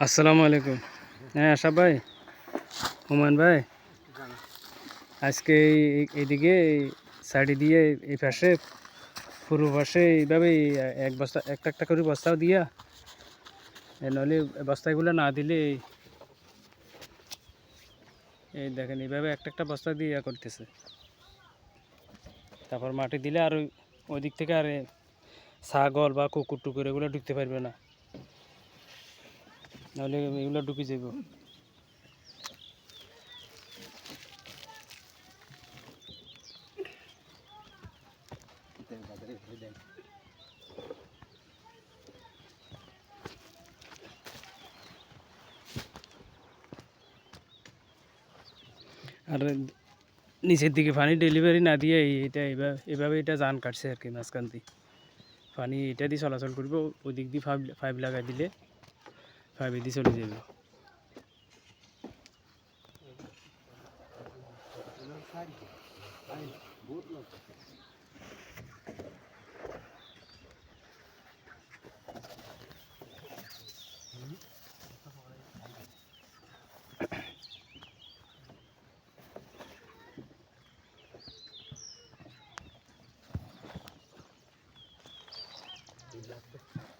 আসসালামু আলাইকুম। হ্যাঁ আশাফ ভাই, হুমায়ুন ভাই। আজকে এই- এইদিকে সাইডে দিয়ে এই পাশে, পূর্ব পাশে এইভাবে এক বস্তা, একটা একটা করে বস্তাও দিয়া, এ নইলে বস্তাগুলো না দিলে এই- দেখেন এইভাবে একটা একটা বস্তা দিয়ে ইয়া করতেছে। তারপর মাটি দিলে আর ওই দিক থেকে আর ছাগল বা কুকুর টুকুর এগুলো ঢুকতে পারবে না। নাহলে এগুলো ঢুকে যাব আর নিচের দিকে পানি ডেলিভারি না দিয়ে এটা এভাবে এভাবে এটা জান কাটছে আর কি মাঝখান দিয়ে। পানি এটা দিয়ে চলাচল করবে ওই দিক দিয়ে পাইপ পাইপ লাগাই দিলে। ফাইভ এদি চলে যাবে Gracias.